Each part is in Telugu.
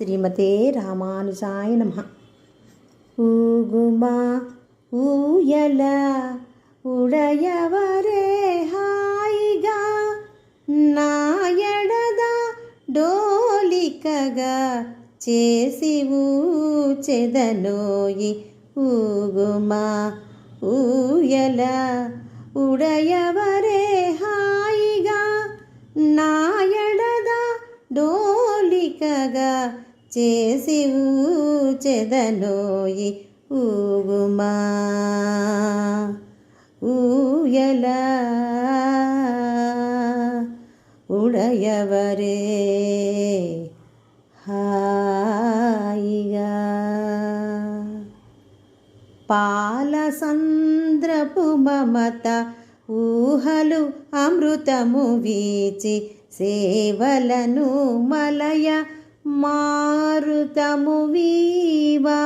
శ్రీమతే రామానుజాయ నమ. ఊగుమా ఊయల ఉడయవరే హాయిగా నాయడద డోలికగా చేసి ఊచెదనోయి ఊగుమా ఊయల ఉడయవరే హాయిగా నాయడద డోలికగా చేసి ఊచెదనోయి ఊగుమా ఊయల. ఉడయవరే. హాయిగా. పాలసంద్రపు మమత ఊహలు అమృతము వీచి సేవలను మలయ మారుతము వీవా.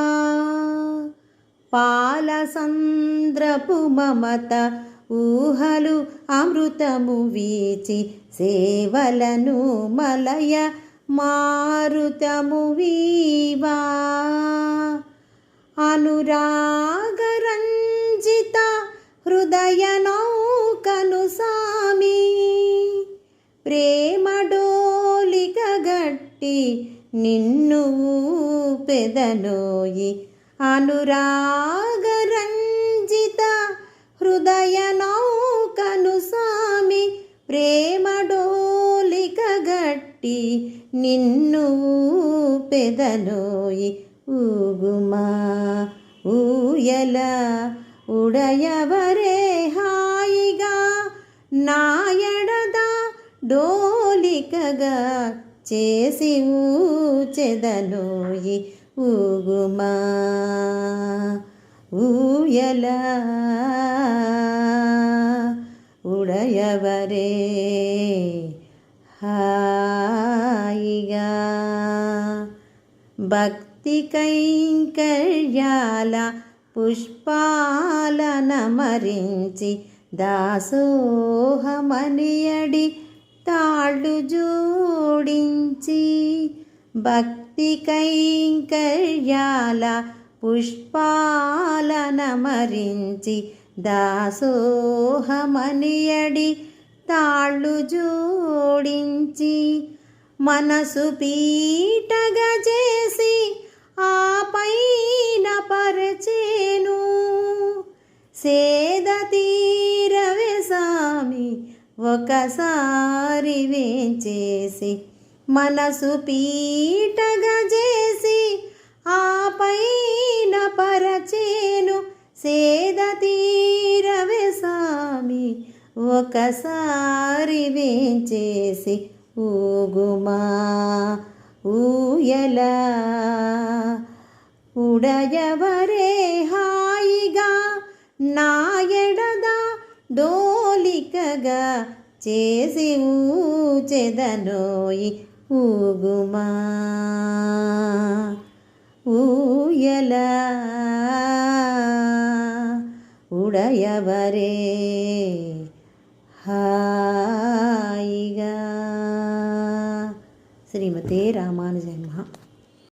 పాలసంద్రపు మమత ఊహలు అమృతము వీచి సేవలను మలయ మారుతము వీవా. అనురా పెట్టి నిన్ను పెదనోయి అనురాగరంజిత హృదయ నౌకను సామి ప్రేమ డోలిక గట్టి నిన్ను పెదనోయి ఊగుమా ఊయల ఉడయవరే హాయిగా నాయడద డోలికగా చేసి ఊచెదనోయి ఊగుమా? ఊయల? ఉడయవరే? హాయిగా? భక్తి కైంకర్యాల పుష్పాలనమరించి దాసోహమనియడి తాళ్ళు జోడించి భక్తి కైంకర్యాల పుష్పాలనమరించి దాసోహమనియడి తాళ్ళు జోడించి మనసు పీటగా చేసి ఆ పైన పరచేను. సే ఒకసారి వేంచేసి మనసు పీటగా చేసి ఆ పైన పరచేను సేద తీరవే సామి. ఒకసారి వేంచేసి ఊగుమా ఊయల. ఉడయవరే హాయిగా నాయడద డోలికగా చేసి ఊచెదనోయి ఊగుమా. ఊయల. ఉడయవరే. హాయిగా. శ్రీమతే రామానుజన్మ